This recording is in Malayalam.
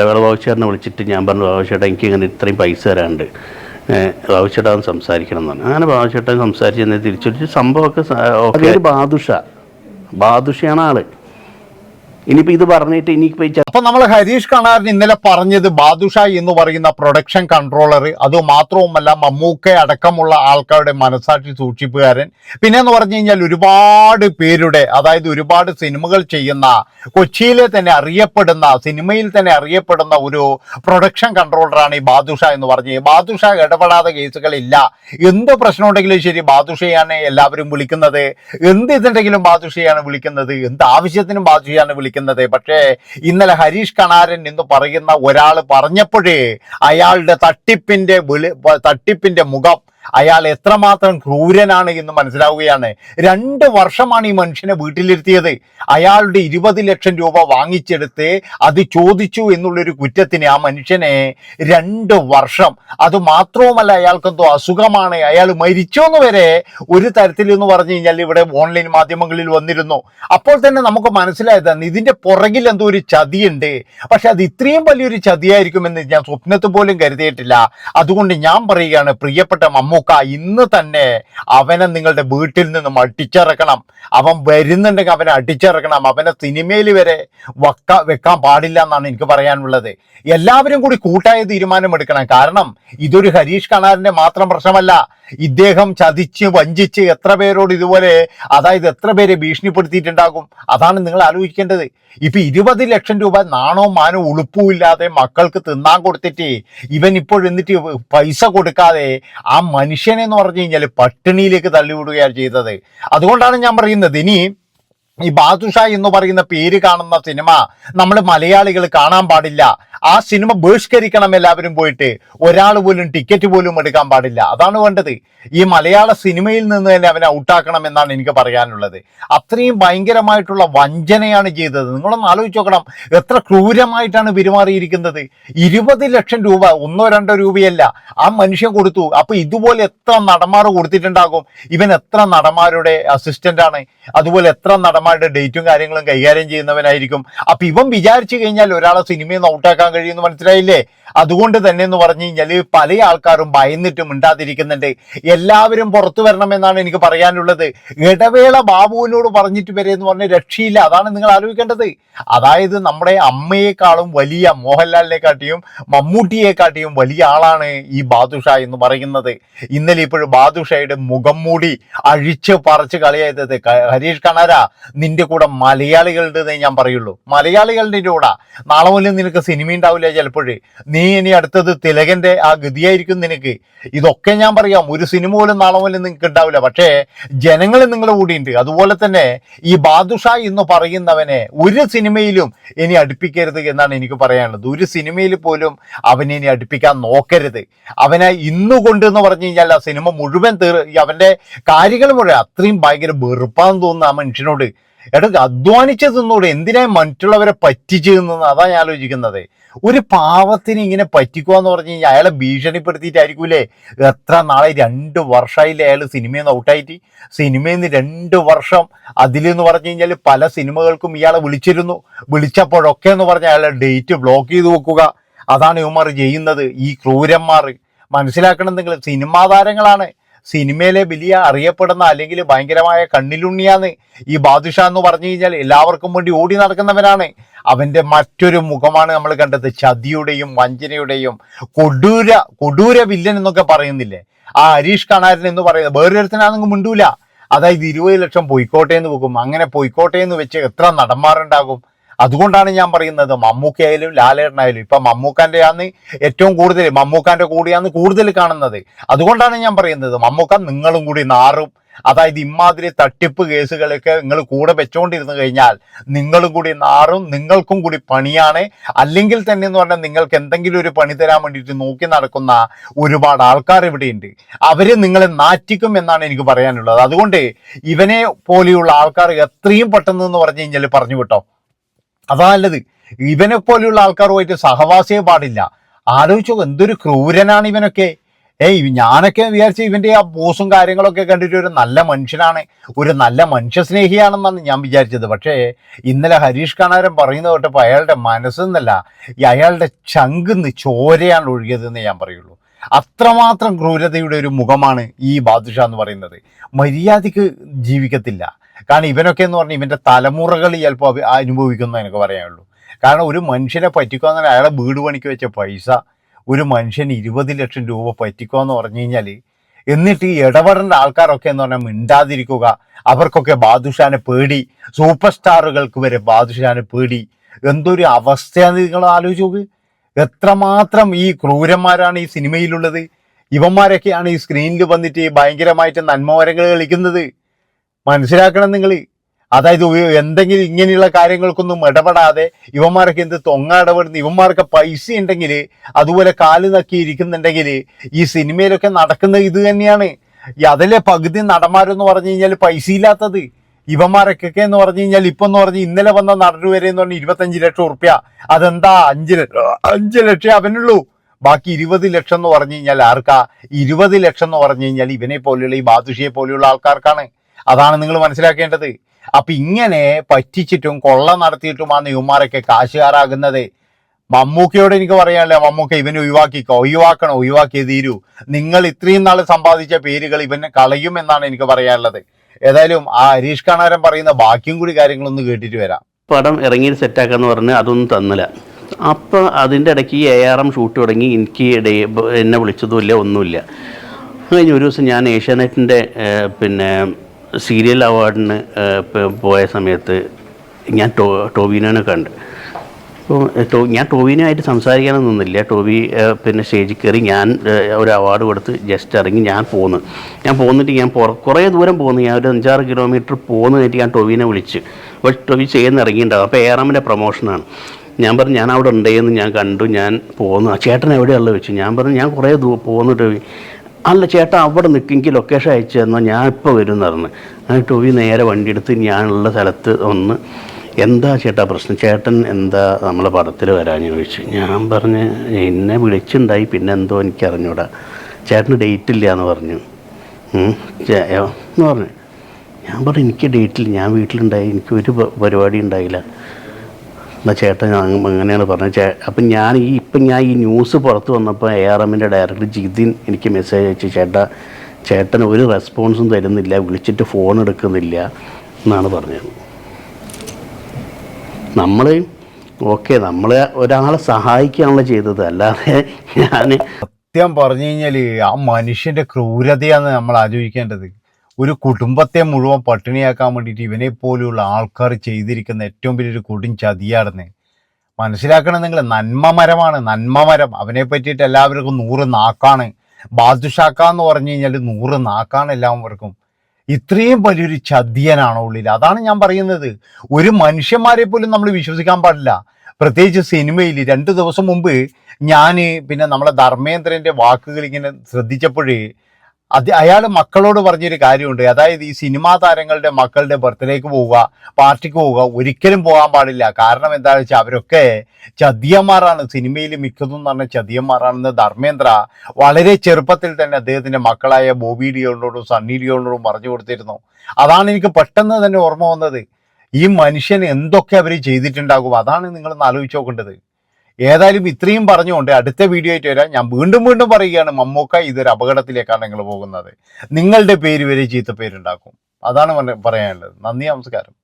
ഇടവേള ബാബുച്ചേട്ടനെ വിളിച്ചിട്ട് ഞാൻ പറഞ്ഞു ബാബുച്ചേട്ടാ എനിക്ക് ഇങ്ങനെ ഇത്രയും പൈസ തരാണ്ട് ബാബുച്ചേട്ടാ ഒന്ന് സംസാരിക്കണം എന്ന് പറഞ്ഞു. അങ്ങനെ ബാബുച്ചേട്ടൻ സംസാരിച്ച് തന്നെ തിരിച്ചു സംഭവമൊക്കെ ബാദുഷ. ബാദുഷയാണ് ആൾ. ഇനിയിപ്പോൾ ഇത് പറഞ്ഞിട്ട് ഇനി അപ്പൊ നമ്മൾ ഹരീഷ് കണാരൻ ഇന്നലെ പറഞ്ഞത് ബാദുഷ എന്ന് പറയുന്ന പ്രൊഡക്ഷൻ കൺട്രോളർ അത് മാത്രവുമല്ല മമ്മൂക്ക അടക്കമുള്ള ആൾക്കാരുടെ മനസാക്ഷി സൂക്ഷിപ്പുകാരൻ. പിന്നെ എന്ന് പറഞ്ഞു കഴിഞ്ഞാൽ ഒരുപാട് പേരുടെ അതായത് ഒരുപാട് സിനിമകൾ ചെയ്യുന്ന കൊച്ചിയിലെ തന്നെ അറിയപ്പെടുന്ന സിനിമയിൽ തന്നെ അറിയപ്പെടുന്ന ഒരു പ്രൊഡക്ഷൻ കൺട്രോളറാണ് ഈ ബാദുഷ എന്ന് പറഞ്ഞത് ബാദുഷ ഇടപെടാതെ കേസുകളില്ല. എന്ത് പ്രശ്നം ഉണ്ടെങ്കിലും ശരി ബാദുഷയാണ് എല്ലാവരും വിളിക്കുന്നത്. എന്ത് ഇതുണ്ടെങ്കിലും ബാദുഷയാണ് വിളിക്കുന്നത്. എന്ത് ആവശ്യത്തിനും ബാദുഷയാണ് വിളിക്കുന്നത്. പക്ഷേ ഇന്നലെ ഹരീഷ് കണാരൻ എന്ന് പറയുന്ന ഒരാൾ പറഞ്ഞപ്പോഴേ അയാളുടെ തട്ടിപ്പിന്റെ തട്ടിപ്പിന്റെ മുഖം അയാൾ എത്രമാത്രം ക്രൂരനാണ് എന്ന് മനസ്സിലാവുകയാണ്. രണ്ട് വർഷമാണ് ഈ മനുഷ്യനെ വീട്ടിലിരുത്തിയത്. അയാളുടെ ഇരുപത് ലക്ഷം രൂപ വാങ്ങിച്ചെടുത്ത് അത് ചോദിച്ചു എന്നുള്ളൊരു കുറ്റത്തിന് ആ മനുഷ്യനെ രണ്ട് വർഷം. അത് മാത്രവുമല്ല അയാൾക്കെന്തോ അസുഖമാണ്. അയാൾ മരിച്ചു എന്ന് വരെ ഒരു തരത്തിൽ എന്ന് പറഞ്ഞു കഴിഞ്ഞാൽ ഇവിടെ ഓൺലൈൻ മാധ്യമങ്ങളിൽ വന്നിരുന്നു. അപ്പോൾ തന്നെ നമുക്ക് മനസ്സിലായതാണ് ഇതിന്റെ പുറകിൽ എന്തോ ഒരു ചതിയുണ്ട്. പക്ഷെ അത് ഇത്രയും വലിയൊരു ചതിയായിരിക്കുമെന്ന് ഞാൻ സ്വപ്നത്തിൽ പോലും കരുതിയിട്ടില്ല. അതുകൊണ്ട് ഞാൻ പറയുകയാണ് പ്രിയപ്പെട്ട മമ്മൂക്ക ഇന്ന് തന്നെ അവനെ നിങ്ങളുടെ വീട്ടിൽ നിന്നും അടിച്ചിറക്കണം. അവൻ വരുന്നുണ്ടെങ്കിൽ അവനെ അടിച്ചിറക്കണം. അവനെ സിനിമയിൽ വരെ വക്ക വെക്കാൻ പാടില്ല എന്നാണ് എനിക്ക് പറയാനുള്ളത്. എല്ലാവരും കൂടി കൂട്ടായ തീരുമാനമെടുക്കണം. കാരണം ഇതൊരു ഹരീഷ് കണാറിന്റെ മാത്രം പ്രശ്നമല്ല. ഇദ്ദേഹം ചതിച്ച് വഞ്ചിച്ച് എത്ര പേരോട് ഇതുപോലെ അതായത് എത്ര പേരെ ഭീഷണിപ്പെടുത്തിയിട്ടുണ്ടാകും? അതാണ് നിങ്ങൾ ആലോചിക്കേണ്ടത്. ഇപ്പൊ ഇരുപത് ലക്ഷം രൂപ നാണോ മാനോ ഉളുപ്പുമില്ലാതെ മക്കൾക്ക് തിന്നാൻ കൊടുത്തിട്ട് ഇവൻ ഇപ്പോൾ എന്നിട്ട് പൈസ കൊടുക്കാതെ ആ മനുഷ്യനെ എന്ന് പറഞ്ഞു കഴിഞ്ഞാൽ പട്ടിണിയിലേക്ക് തള്ളിവിടുകയാണ് ചെയ്തത്. അതുകൊണ്ടാണ് ഞാൻ പറയുന്നത്. ഇനി ഈ ബാദുഷ എന്ന് പറയുന്ന പേര് കാണുന്ന സിനിമ നമ്മൾ മലയാളികൾ കാണാൻ പാടില്ല. ആ സിനിമ ബഹിഷ്കരിക്കണം എല്ലാവരും പോയിട്ട് ഒരാൾ പോലും ടിക്കറ്റ് പോലും എടുക്കാൻ പാടില്ല. അതാണ് വേണ്ടത്. ഈ മലയാള സിനിമയിൽ നിന്ന് തന്നെ അവനെ ഔട്ടാക്കണം എന്നാണ് എനിക്ക് പറയാനുള്ളത്. അത്രയും ഭയങ്കരമായിട്ടുള്ള വഞ്ചനയാണ് ചെയ്തത്. നിങ്ങളൊന്ന് ആലോചിച്ച് നോക്കണം. എത്ര ക്രൂരമായിട്ടാണ് പെരുമാറിയിരിക്കുന്നത്. ഇരുപത് ലക്ഷം രൂപ ഒന്നോ രണ്ടോ രൂപയല്ല ആ മനുഷ്യൻ കൊടുത്തു. അപ്പൊ ഇതുപോലെ എത്ര നടന്മാർ കൊടുത്തിട്ടുണ്ടാകും? ഇവൻ എത്ര നടന്മാരുടെ അസിസ്റ്റന്റ് ആണ്? അതുപോലെ എത്ര നടന്മാരുടെ ഡേറ്റും കാര്യങ്ങളും കൈകാര്യം ചെയ്യുന്നവനായിരിക്കും? അപ്പൊ ഇവൻ വിചാരിച്ചു കഴിഞ്ഞാൽ ഒരാളെ സിനിമയിൽ നിന്ന് ഔട്ടാക്കാൻ കഴിയുമെന്ന് മനസ്സിലായില്ലേ? അതുകൊണ്ട് തന്നെ എന്ന് പറഞ്ഞു കഴിഞ്ഞാൽ പല ആൾക്കാരും ഭയന്നിട്ട് മിണ്ടാതിരിക്കുന്നുണ്ട്. എല്ലാവരും പുറത്തു വരണമെന്നാണ് എനിക്ക് പറയാനുള്ളത്. ഇടവേള ബാബുവിനോട് പറഞ്ഞിട്ട് വരെ എന്ന് പറഞ്ഞ രക്ഷയില്ല. അതാണ് നിങ്ങൾ ആലോചിക്കേണ്ടത്. അതായത് നമ്മുടെ അമ്മയെക്കാളും വലിയ മോഹൻലാലിനെ കാട്ടിയും മമ്മൂട്ടിയെ കാട്ടിയും വലിയ ആളാണ് ഈ ബാദുഷ എന്ന് പറയുന്നത്. ഇന്നലെ ഇപ്പോഴും ബാദുഷയുടെ മുഖം മൂടി അഴിച്ച് പറിച്ച് കളിയായത് ഹരീഷ് കണാര. നിന്റെ കൂടെ മലയാളികളുടെ ഞാൻ പറയുള്ളൂ. മലയാളികളുടെ കൂടെ. നാളെ മുതൽ നിനക്ക് സിനിമ ഉണ്ടാവില്ല ചിലപ്പോഴേ. നീ ഇനി അടുത്തത് തിലകന്റെ ആ ഗതിയായിരിക്കും നിനക്ക്. ഇതൊക്കെ ഞാൻ പറയാം. ഒരു സിനിമ പോലും നാളെ പോലും നിങ്ങൾക്ക് ഉണ്ടാവില്ല. പക്ഷേ ജനങ്ങൾ നിങ്ങളുടെ കൂടിയുണ്ട്. അതുപോലെ തന്നെ ഈ ബാദുഷ എന്ന് പറയുന്നവനെ ഒരു സിനിമയിലും ഇനി അടുപ്പിക്കരുത് എന്നാണ് എനിക്ക് പറയാനുള്ളത്. ഒരു സിനിമയിൽ പോലും അവനെ ഇനി അടുപ്പിക്കാൻ നോക്കരുത്. അവനെ ഇന്നു കൊണ്ട് എന്ന് പറഞ്ഞു കഴിഞ്ഞാൽ ആ സിനിമ മുഴുവൻ തീർ അവന്റെ കാര്യങ്ങൾ മുഴുവൻ അത്രയും ഭയങ്കര വെറുപ്പാന്ന് തോന്നുന്നു ആ മനുഷ്യനോട്. എടാ അധ്വാനിച്ച് തിന്നൂടെ എന്തിനാ മറ്റുള്ളവരെ പറ്റിച്ചു തിന്നുന്നത് അതാ ഞാൻ ആലോചിക്കുന്നത്. ഒരു പാവത്തിന് ഇങ്ങനെ പറ്റിക്കുക എന്ന് പറഞ്ഞു കഴിഞ്ഞാൽ അയാളെ ഭീഷണിപ്പെടുത്തിയിട്ടായിരിക്കൂലേ? എത്ര നാളെ രണ്ട് വർഷമായില്ലേ അയാൾ സിനിമയിൽ നിന്ന് ഔട്ടായിട്ട്. സിനിമയിൽ നിന്ന് രണ്ട് വർഷം അതിലെന്ന് പറഞ്ഞു കഴിഞ്ഞാൽ പല സിനിമകൾക്കും ഇയാളെ വിളിച്ചിരുന്നു. വിളിച്ചപ്പോഴൊക്കെ എന്ന് പറഞ്ഞാൽ അയാളെ ഡേറ്റ് ബ്ലോക്ക് ചെയ്ത് വെക്കുക. അതാണ് ഇവന്മാർ ചെയ്യുന്നത്. ഈ ക്രൂരന്മാർ മനസ്സിലാക്കണം നിങ്ങൾ സിനിമാ താരങ്ങളാണ് സിനിമയിലെ വലിയ അറിയപ്പെടുന്ന അല്ലെങ്കിൽ ഭയങ്കരമായ കണ്ണിലുണ്ണിയാന്ന് ഈ ബാദുഷ എന്ന് പറഞ്ഞു കഴിഞ്ഞാൽ എല്ലാവർക്കും വേണ്ടി ഓടി നടക്കുന്നവനാണ്. അവന്റെ മറ്റൊരു മുഖമാണ് നമ്മൾ കണ്ടത്. ചതിയുടെയും വഞ്ചനയുടെയും കൊടൂര കൊടൂര വില്ലൻ എന്നൊക്കെ പറയുന്നില്ലേ? ആ ഹരീഷ് കണാരൻ എന്ന് പറയുന്നത് വേറൊരുത്തനാണെങ്കിൽ മിണ്ടൂല. അതായത് ഇരുപത് ലക്ഷം പൊയ്ക്കോട്ടെ വെക്കും. അങ്ങനെ പൊയ്ക്കോട്ടെ വെച്ച് എത്ര നടന്മാരുണ്ടാകും? അതുകൊണ്ടാണ് ഞാൻ പറയുന്നത് മമ്മൂക്കയായാലും ലാലേട്ടനായാലും ഇപ്പൊ മമ്മൂക്കാന്റെ ആണ് ഏറ്റവും കൂടുതൽ മമ്മൂക്കാന്റെ കൂടിയാണ് കൂടുതൽ കാണുന്നത്. അതുകൊണ്ടാണ് ഞാൻ പറയുന്നത് മമ്മൂക്ക നിങ്ങളും കൂടി നാറും. അതായത് ഇമാതിരി തട്ടിപ്പ് കേസുകളൊക്കെ നിങ്ങൾ കൂടെ വെച്ചോണ്ടിരുന്നു കഴിഞ്ഞാൽ നിങ്ങളും കൂടി നാറും നിങ്ങൾക്കും കൂടി പണിയാണ്. അല്ലെങ്കിൽ തന്നെ എന്ന് പറഞ്ഞാൽ നിങ്ങൾക്ക് എന്തെങ്കിലും ഒരു പണി തരാൻ വേണ്ടിയിട്ട് നോക്കി നടക്കുന്ന ഒരുപാട് ആൾക്കാർ ഇവിടെയുണ്ട്. അവരെ നിങ്ങളെ നാറ്റിക്കും എന്നാണ് എനിക്ക് പറയാനുള്ളത്. അതുകൊണ്ട് ഇവനെ പോലെയുള്ള ആൾക്കാർ എത്രയും പെട്ടെന്ന് എന്ന് പറഞ്ഞു കഴിഞ്ഞാൽ പറഞ്ഞു വിട്ടോ. അതാ നല്ലത്. ഇവനെ പോലെയുള്ള ആൾക്കാരുമായിട്ട് സഹവാസിയെ പാടില്ല. ആലോചിച്ചോ എന്തൊരു ക്രൂരനാണ് ഇവനൊക്കെ. ഏയ് ഞാനൊക്കെ വിചാരിച്ച ഇവന്റെ ആ പോസും കാര്യങ്ങളൊക്കെ കണ്ടിട്ട് ഒരു നല്ല മനുഷ്യനാണ് ഒരു നല്ല മനുഷ്യസ്നേഹിയാണെന്നാണ് ഞാൻ വിചാരിച്ചത്. പക്ഷേ ഇന്നലെ ഹരീഷ് കണാരൻ പറയുന്നത് കേട്ടപ്പോൾ അയാളുടെ മനസ്സെന്നല്ല അയാളുടെ ചങ്കിന്ന് ചോരയാണ് ഒഴുകിയതെന്ന് ഞാൻ പറയുള്ളൂ. അത്രമാത്രം ക്രൂരതയുടെ ഒരു മുഖമാണ് ഈ ബാദുഷ എന്ന് പറയുന്നത്. മര്യാദയ്ക്ക് ജീവിക്കത്തില്ല. കാരണം ഇവനൊക്കെ എന്ന് പറഞ്ഞാൽ ഇവന്റെ തലമുറകൾ ചിലപ്പോൾ അനുഭവിക്കുന്ന എനിക്ക് പറയാനുള്ളൂ. കാരണം ഒരു മനുഷ്യനെ പറ്റിക്കുക എന്ന് പറഞ്ഞാൽ അയാളെ വീട് പണിക്ക് വെച്ച പൈസ ഒരു മനുഷ്യന് ഇരുപത് ലക്ഷം രൂപ പറ്റിക്കുക എന്ന് പറഞ്ഞു കഴിഞ്ഞാൽ എന്നിട്ട് ഈ ഇടപെടേണ്ട ആൾക്കാരൊക്കെ എന്ന് പറഞ്ഞാൽ മിണ്ടാതിരിക്കുക. അവർക്കൊക്കെ ബാദുഷാനെ പേടി. സൂപ്പർ സ്റ്റാറുകൾക്ക് വരെ ബാദുഷാനെ പേടി. എന്തൊരു അവസ്ഥയാണ് നിങ്ങൾ ആലോചിച്ച് നോക്ക്. എത്രമാത്രം ഈ ക്രൂരന്മാരാണ് ഈ സിനിമയിലുള്ളത്. ഇവന്മാരൊക്കെയാണ് ഈ സ്ക്രീനിൽ വന്നിട്ട് ഭയങ്കരമായിട്ട് നന്മവരങ്ങൾ കളിക്കുന്നത്. മനസ്സിലാക്കണം നിങ്ങൾ അതായത് എന്തെങ്കിലും ഇങ്ങനെയുള്ള കാര്യങ്ങൾക്കൊന്നും ഇടപെടാതെ ഇവന്മാർക്ക് എന്ത് തൊങ്ങ ഇടപെടുന്നു ഇവന്മാർക്ക് പൈസ ഉണ്ടെങ്കിൽ അതുപോലെ കാൽ നക്കി ഇരിക്കുന്നുണ്ടെങ്കിൽ ഈ സിനിമയിലൊക്കെ നടക്കുന്ന ഇത് തന്നെയാണ്. അതിലെ പകുതി നടന്മാരെന്ന് പറഞ്ഞു കഴിഞ്ഞാൽ പൈസ ഇല്ലാത്തത്. ഇവന്മാരൊക്കെ എന്ന് പറഞ്ഞു കഴിഞ്ഞാൽ ഇപ്പം എന്ന് പറഞ്ഞ് ഇന്നലെ വന്ന നടൻ വരെ എന്ന് പറഞ്ഞാൽ ഇരുപത്തഞ്ച് ലക്ഷം ഉറുപ്യ അതെന്താ? അഞ്ച് ലക്ഷം അഞ്ച് ലക്ഷം അവനുള്ളൂ. ബാക്കി ഇരുപത് ലക്ഷം എന്ന് പറഞ്ഞു കഴിഞ്ഞാൽ ആർക്കാ? ഇരുപത് ലക്ഷം എന്ന് പറഞ്ഞു കഴിഞ്ഞാൽ ഇവനെ പോലെയുള്ള ഈ ബാദുഷിയെ പോലെയുള്ള ആൾക്കാർക്കാണ്. അതാണ് നിങ്ങൾ മനസ്സിലാക്കേണ്ടത്. അപ്പൊ ഇങ്ങനെ പറ്റിച്ചിട്ടും കൊള്ള നടത്തിയിട്ടും ആ നെയ്യുമാരൊക്കെ കാശുകാരാകുന്നത്. മമ്മൂക്കയോട് എനിക്ക് പറയാനല്ലേ മമ്മൂക്ക ഇവനെ ഒഴിവാക്കിക്കോ ഒഴിവാക്കണം ഒഴിവാക്കിയേ തീരൂ. നിങ്ങൾ ഇത്രയും നാൾ സമ്പാദിച്ച പേരുകൾ ഇവനെ കളയും എന്നാണ് എനിക്ക് പറയാനുള്ളത്. ഏതായാലും ആ ഹരീഷ് കണാരൻ പറയുന്ന ബാക്കിയും കൂടി കാര്യങ്ങളൊന്ന് കേട്ടിട്ട് വരാം. പടം ഇറങ്ങി സെറ്റാക്കാന്ന് പറഞ്ഞ് അതൊന്നും തന്നില്ല. അപ്പോൾ അതിന്റെ ഇടയ്ക്ക് ഈ എ ആർ എം ഷൂട്ട് തുടങ്ങി എനിക്ക് എന്നെ വിളിച്ചതുമില്ല ഒന്നുമില്ല. കഴിഞ്ഞ ഒരു ദിവസം ഞാൻ ഏഷ്യാനെറ്റിന്റെ പിന്നെ സീരിയൽ അവാർഡിന് പോയ സമയത്ത് ഞാൻ ടോ ടോവിനോനെ കണ്ട്. അപ്പോൾ ഞാൻ ടോവിനുമായിട്ട് സംസാരിക്കാനൊന്നും നിന്നില്ല. ടോവി പിന്നെ സ്റ്റേജിൽ കയറി ഞാൻ ഒരു അവാർഡ് കൊടുത്ത് ജസ്റ്റ് ഇറങ്ങി ഞാൻ പോന്നു. ഞാൻ പോന്നിട്ട് ഞാൻ പുറ കുറേ ദൂരം പോന്നു. ഞാൻ ഒരു അഞ്ചാറ് കിലോമീറ്റർ പോന്നു കഴിഞ്ഞിട്ട് ഞാൻ ടോവിനെ വിളിച്ച്. അപ്പോൾ ടോവി ചെയ്യുന്ന ഇറങ്ങിയിട്ടുണ്ടാവും. അപ്പോൾ ഏറാമിന്റെ പ്രൊമോഷനാണ്. ഞാൻ പറഞ്ഞു ഞാൻ അവിടെ ഉണ്ടെന്ന് ഞാൻ കണ്ടു. ഞാൻ പോന്നു. ചേട്ടൻ എവിടെയുള്ളത് വെച്ചു? ഞാൻ പറഞ്ഞു ഞാൻ കുറേ ദൂ പോന്നു ടോവി. അല്ല ചേട്ടാ അവിടെ നിൽക്കുമെങ്കിൽ ലൊക്കേഷൻ അയച്ചു തന്നാൽ ഞാൻ ഇപ്പോൾ വരും എന്ന് പറഞ്ഞു അങ്ങനെ ടോവി നേരെ വണ്ടി എടുത്ത് ഞാനുള്ള സ്ഥലത്ത് ഒന്ന് എന്താ ചേട്ടാ പ്രശ്നം? ചേട്ടൻ എന്താ നമ്മളെ പടത്തിൽ വരാൻ ചോദിച്ചു? ഞാൻ പറഞ്ഞ് എന്നെ വിളിച്ചുണ്ടായി പിന്നെ എന്തോ എനിക്ക് അറിഞ്ഞൂടാ ചേട്ടന് ഡേറ്റ് ഇല്ല എന്ന് പറഞ്ഞു എന്ന് പറഞ്ഞു. ഞാൻ പറഞ്ഞു എനിക്ക് ഡേറ്റിൽ ഞാൻ വീട്ടിലുണ്ടായി. എനിക്ക് ഒരു പരിപാടി ഉണ്ടായില്ല. എന്നാൽ ചേട്ടൻ അങ്ങ- അങ്ങനെയാണ് പറഞ്ഞത്. ചേ അപ്പം ഞാൻ ഈ ഇപ്പം ഞാൻ ഈ ന്യൂസ് പുറത്ത് വന്നപ്പോൾ എ ആർ എമ്മിന്റെ ഡയറക്ടർ ജിതിൻ എനിക്ക് മെസ്സേജ് അയച്ചു. ചേട്ടാ ചേട്ടൻ ഒരു റെസ്പോൺസും തരുന്നില്ല വിളിച്ചിട്ട് ഫോൺ എടുക്കുന്നില്ല എന്നാണ് പറഞ്ഞത്. നമ്മൾ ഓക്കെ നമ്മൾ ഒരാളെ സഹായിക്കുകയാണല്ലോ ചെയ്തത്. അല്ലാതെ ഞാൻ സത്യം പറഞ്ഞു കഴിഞ്ഞാൽ ആ മനുഷ്യന്റെ ക്രൂരതയാണ് നമ്മൾ ആലോചിക്കേണ്ടത്. ഒരു കുടുംബത്തെ മുഴുവൻ പട്ടിണിയാക്കാൻ വേണ്ടിയിട്ട് ഇവനെ പോലെയുള്ള ആൾക്കാർ ചെയ്തിരിക്കുന്ന ഏറ്റവും വലിയൊരു കൊടും ചതിയാണെന്ന്. മനസ്സിലാക്കണം നിങ്ങൾ നന്മമരമാണ് നന്മമരം അവനെ പറ്റിയിട്ട് എല്ലാവർക്കും നൂറ് നാക്കാണ്. ബാദുഷാക്ക എന്ന് പറഞ്ഞു കഴിഞ്ഞാൽ നൂറ് നാക്കാണ് എല്ലാവർക്കും. ഇത്രയും വലിയൊരു ചതിയനാണോ ഉള്ളിൽ. അതാണ് ഞാൻ പറയുന്നത്. ഒരു മനുഷ്യന്മാരെ പോലും നമ്മൾ വിശ്വസിക്കാൻ പാടില്ല. പ്രത്യേകിച്ച് സിനിമയിൽ രണ്ട് ദിവസം മുമ്പ് ഞാൻ പിന്നെ നമ്മളെ ധർമ്മേന്ദ്രന്റെ വാക്കുകൾ ഇങ്ങനെ ശ്രദ്ധിച്ചപ്പോഴേ അത് അയാൾ മക്കളോട് പറഞ്ഞൊരു കാര്യമുണ്ട്. അതായത് ഈ സിനിമാ താരങ്ങളുടെ മക്കളുടെ ബർത്ത്ഡേക്ക് പോവുക പാർട്ടിക്ക് പോവുക ഒരിക്കലും പോകാൻ പാടില്ല. കാരണം എന്താണെന്ന് വെച്ചാൽ അവരൊക്കെ ചതിയന്മാരാണ്. സിനിമയിൽ മിക്കതും എന്ന് പറഞ്ഞ ചതിയന്മാരാണെന്ന് ധർമ്മേന്ദ്ര വളരെ ചെറുപ്പത്തിൽ തന്നെ അദ്ദേഹത്തിന്റെ മക്കളായ ബോബി ഡിയോളിനോടും സണ്ണി ഡിയോളിനോടും പറഞ്ഞു കൊടുത്തിരുന്നു. അതാണ് എനിക്ക് പെട്ടെന്ന് തന്നെ ഓർമ്മ വന്നത്. ഈ മനുഷ്യൻ എന്തൊക്കെ അവർ ചെയ്തിട്ടുണ്ടാകും? അതാണ് നിങ്ങളൊന്ന് ആലോചിച്ച് നോക്കേണ്ടത്. ഏതായാലും ഇത്രയും പറഞ്ഞുകൊണ്ട് അടുത്ത വീഡിയോ ആയിട്ട് വരാം. ഞാൻ വീണ്ടും വീണ്ടും പറയുകയാണ് മമ്മൂക്ക ഇതൊരു അപകടത്തിലേക്കാണ് നിങ്ങൾ പോകുന്നത്. നിങ്ങളുടെ പേര് വരെ ചീത്ത പേരുണ്ടാക്കും. അതാണ് പറയാനുള്ളത്. നന്ദി നമസ്കാരം.